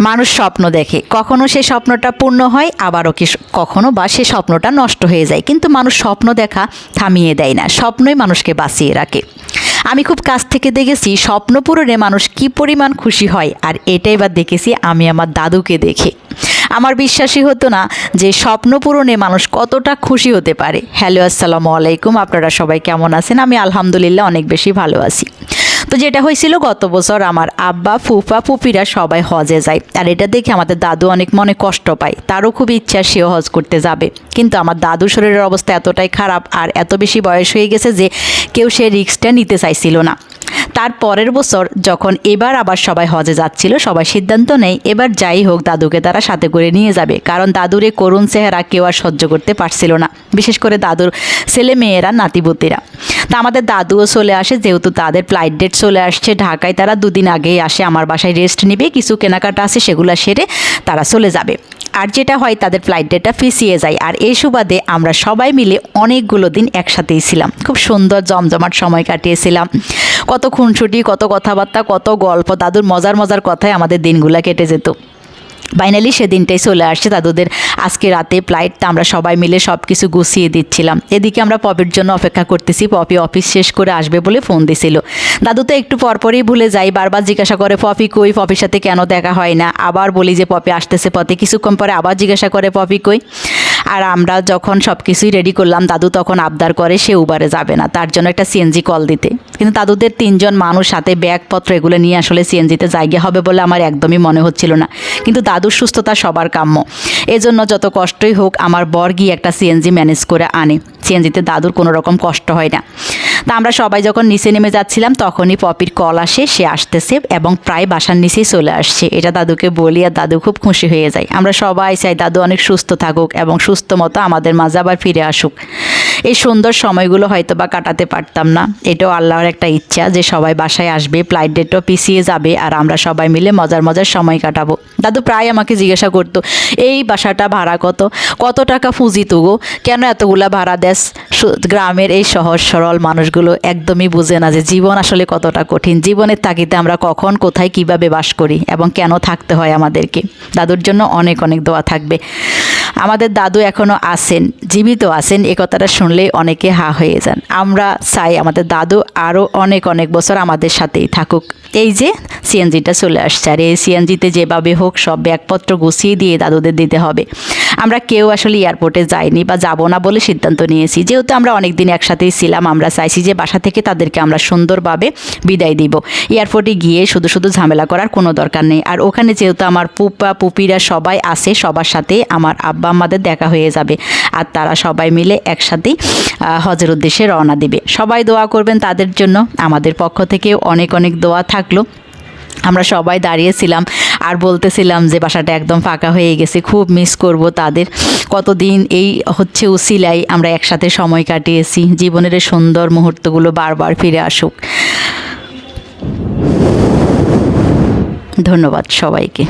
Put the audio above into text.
মানুষ স্বপ্ন দেখে। কখনো সে স্বপ্নটা পূর্ণ হয়, আবারও কি কখনো বা সে স্বপ্নটা নষ্ট হয়ে যায়। কিন্তু মানুষ স্বপ্ন দেখা থামিয়ে দেয় না, স্বপ্নই মানুষকে বাঁচিয়ে রাখে। আমি খুব কাছ থেকে দেখেছি, স্বপ্ন পূরণে মানুষ কি পরিমাণ খুশি হয়, আর এটাই বা দেখেছি আমি আমার দাদুকে দেখে। আমার বিশ্বাসই হতো না যে স্বপ্ন পূরণে মানুষ কতটা খুশি হতে পারে। হ্যালো, আসসালামু আলাইকুম, আপনারা সবাই কেমন আছেন? আমি আলহামদুলিল্লাহ অনেক বেশি ভালো আছি। তো যেটা হয়েছিল গত বছর আমার আব্বা, ফুফা ফুপিরা সবাই হজে যায়। আর এটা দেখে আমাদের দাদু অনেক মনে কষ্ট পায়। তারও খুব ইচ্ছা সেও হজ করতে যাবে। কিন্তু আমার দাদু শরীরের অবস্থা এতটাই খারাপ আর এত বেশি বয়স হয়ে গেছে যে কেউ সে রিস্কটা নিতে চাইছিল না। তার পরের বছর যখন এবার আবার সবাই হজে যাচ্ছিল, সবাই সিদ্ধান্ত নেই এবার যাই হোক দাদুকে তারা সাথে করে নিয়ে যাবে। কারণ দাদুর করুণ চেহারা কেউ আর সহ্য করতে পারছিল না। বিশেষ করে দাদুর ছেলে মেয়েরা, নাতিপুতিরা। তা আমাদের দাদুও চলে আসে, যেহেতু তাদের ফ্লাইট ডেট চলে আসছে ঢাকায়, তারা দুদিন আগেই আসে, আমার বাসায় রেস্ট নেবে, কিছু কেনাকাটা আছে সেগুলো সেরে তারা চলে যাবে। আর যেটা হয়, তাদের ফ্লাইট ডেটটা ফিসিয়ে যায়। আর এই সুবাদে আমরা সবাই মিলে অনেকগুলো দিন একসাথেই ছিলাম। খুব সুন্দর, জমজমাট সময় কাটিয়েছিলাম। কত খুনসুটি, কত কথাবার্তা, কত গল্প, দাদুর মজার মজার কথায় আমাদের দিনগুলো কেটে যেত। ফাইনালি সেদিনটাই চলে আসছে দাদুদের। আজকে রাতে ফ্লাইটটা আমরা সবাই মিলে সব কিছু গুছিয়ে দিচ্ছিলাম। এদিকে আমরা পপির জন্য অপেক্ষা করতেছি। পপি অফিস শেষ করে আসবে বলে ফোন দিছিল। দাদু তো একটু পরপরই ভুলে যাই বারবার জিজ্ঞাসা করে, পপি কই? পপির সাথে কেন দেখা হয় না? আবার বলি যে, পপি আসতেছে পথে। কিছুক্ষণ পরে আবার জিজ্ঞাসা করে, পপি কই? আর আমরা যখন সব কিছুই রেডি করলাম, দাদু তখন আবদার করে সে উবারে যাবে না। তার জন্য একটা সিএনজি কল দিতে। কিন্তু দাদুদের তিনজন মানুষ সাথে ব্যাগপত্র এগুলো নিয়ে আসলে সিএনজিতে জায়গা হবে বলে আমার একদমই মনে হচ্ছিল না। কিন্তু দাদুর সুস্থতা সবার কাম্য। এজন্য যত কষ্টই হোক, আমার বর গিয়ে একটা সিএনজি ম্যানেজ করে আনে। সিএনজিতে দাদুর কোনো রকম কষ্ট হয় না। তা আমরা সবাই যখন নিচে নেমে যাচ্ছিলাম, তখনই পপির কল আসে, সে আসতেছে এবং প্রায় বাসার নিচেই চলে আসছে। এটা দাদুকে বলি আর দাদু খুব খুশি হয়ে যায়। আমরা সবাই চাই দাদু অনেক সুস্থ থাকুক এবং সুস্থ মতো আমাদের মাঝে আবার ফিরে আসুক। এই সুন্দর সময়গুলো হয়তো বা কাটাতে পারতাম না। এটাও আল্লাহর একটা ইচ্ছা যে সবাই বাসায় আসবে ফ্লাইট ডেটও পিছিয়ে যাবে আর আমরা সবাই মিলে মজার মজার সময় কাটাবো। দাদু প্রায় আমাকে জিজ্ঞাসা করতো, এই বাসাটা ভাড়া কত? কত টাকা পুঁজি তুগো? কেন এতগুলা ভাড়া দেস? গ্রামের এই সহজ সরল মানুষগুলো একদমই বুঝে না যে জীবন আসলে কতটা কঠিন। জীবনের তাগিদে আমরা কখন, কোথায়, কীভাবে বাস করি এবং কেন থাকতে হয় আমাদেরকে। দাদুর জন্য অনেক অনেক দোয়া থাকবে। আমাদের দাদু এখনও আছেন, জীবিত আছেন, এ কথাটা শুনলেই অনেকে হা হয়ে যান। আমরা চাই আমাদের দাদু আরও অনেক অনেক বছর আমাদের সাথেই থাকুক। এই যে সিএনজিটা চলে আসছে, আর এই সিএনজিতে যেভাবে হোক সব ব্যাগপত্র গুছিয়ে দিয়ে দাদুদের দিতে হবে। আমরা কেউ আসলে এয়ারপোর্টে যাইনি বা যাব না বলে সিদ্ধান্ত নিয়েছি। যেহেতু আমরা অনেক দিন একসাথেই ছিলাম, আমরা চাইছি যে বাসা থেকে তাদেরকে আমরা সুন্দরভাবে বিদায় দিব। এয়ারপোর্টে গিয়ে শুধু শুধু ঝামেলা করার কোনো দরকার নেই। আর ওখানে যেহেতু আমার পুপা পুপিরা সবাই আছে, সবার সাথে আমার আব্বা আমাদের দেখা হয়ে যাবে। আর তারা সবাই মিলে একসাথেই হজের উদ্দেশ্যে রওনা দিবে। সবাই দোয়া করবেন তাদের জন্য। আমাদের পক্ষ থেকেও অনেক অনেক দোয়া থাকল। আমরা সবাই দাঁড়িয়েছিলাম আর বলতেছিলাম যে বাসাটা একদম ফাঁকা হয়ে গেছে, খুব মিস করব তাদের। কতদিন এই হচ্ছে উসিলাই আমরা একসাথে সময় কাটিয়েছি, জীবনের সুন্দর মুহূর্তগুলো বারবার ফিরে আসুক। ধন্যবাদ সবাইকে।